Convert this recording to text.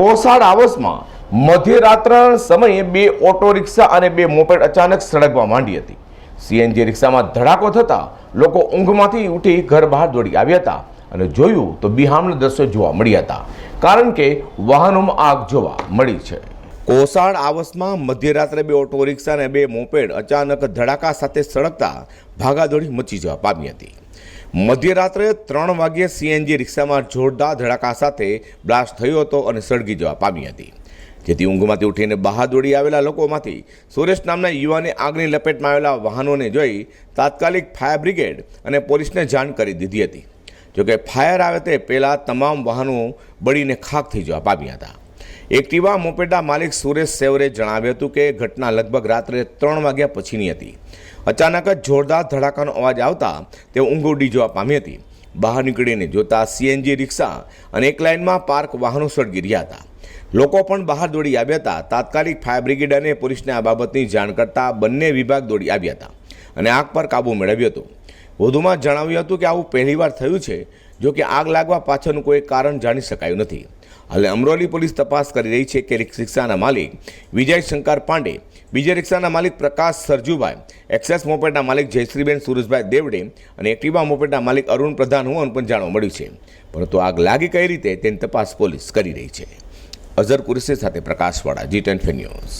કોસાડ આવસમાં મધ્યરાત્રના સમયે બે auto rickshaw અને બે મોપેડ અચાનક સળગવા માંડી હતી. સીએનજી રિક્ષામાં ધડાકો થતાં લોકો ઊંઘમાંથી ઉઠી ઘર બહાર દોડી આવ્યા હતા અને જોયું તો બિહામના દ્રશ્યો જોવા મળ્યા હતા. કારણ કે વાહનોમાં આગ જોવા મળી છે. કોસાડ આવસમાં મધ્યરાત્રે બે ઓટો રિક્ષા અને બે મોપેડ અચાનક ધડાકા સાથે સળગતા ભાગાદોડી મચી જવા પામી હતી. મધ્યરાત્રે ત્રણ વાગ્યે સીએનજી રિક્ષામાં જોરદાર ધડાકા સાથે બ્લાસ્ટ થયો હતો અને સળગી જવા પામી હતી. જેથી ઊંઘમાંથી ઉઠીને બહાર દોડી આવેલા લોકોમાંથી સુરેશ નામના યુવાને આગની લપેટમાં આવેલા વાહનોને જોઈ તાત્કાલિક ફાયર બ્રિગેડ અને પોલીસને જાણ કરી દીધી હતી. જોકે ફાયર આવે તે પહેલાં તમામ વાહનો બળીને ખાક થઈ જવા પામ્યા હતા. એક્ટિવા મોપેડા માલિક સુરેશ સેવરે જણાવ્યું હતું કે ઘટના લગભગ રાત્રે ત્રણ વાગ્યા પછીની હતી. અચાનક જ જોરદાર ધડાકાનો અવાજ આવતા તે ઊંઘો જવા પામી હતી. બહાર નીકળીને જોતા સીએનજી રિક્ષા અને એક લાઇનમાં પાર્ક વાહનો સળગી રહ્યા હતા. લોકો પણ બહાર દોડી આવ્યા હતા. તાત્કાલિક ફાયર બ્રિગેડ અને પોલીસને આ બાબતની જાણ કરતા બંને વિભાગ દોડી આવ્યા હતા અને આગ પર કાબૂ મેળવ્યો હતો. વધુમાં જણાવ્યું હતું કે આવું પહેલીવાર થયું છે. જો કે આગ લાગવા પાછળનું કોઈ કારણ જાણી શકાયું નથી. હાલે અમરોલી પોલીસ તપાસ કરી રહી છે કે રિક્ષાના માલિક વિજય શંકર પાંડે, બીજા રિક્ષાના માલિક પ્રકાશ સરજુભાઈ, એક્સેસ મોપેડના માલિક જયશ્રીબેન સુરેશભાઈ દેવડે અને એક્ટિવા મોપેડના માલિક અરુણ પ્રધાન હોવાનું પણ જાણવા મળ્યું છે. પરંતુ આગ લાગી કઈ રીતે તેની તપાસ પોલીસ કરી રહી છે. અઝર કુરેશી સાથે પ્રકાશવાળા જી ટેન ન્યૂઝ.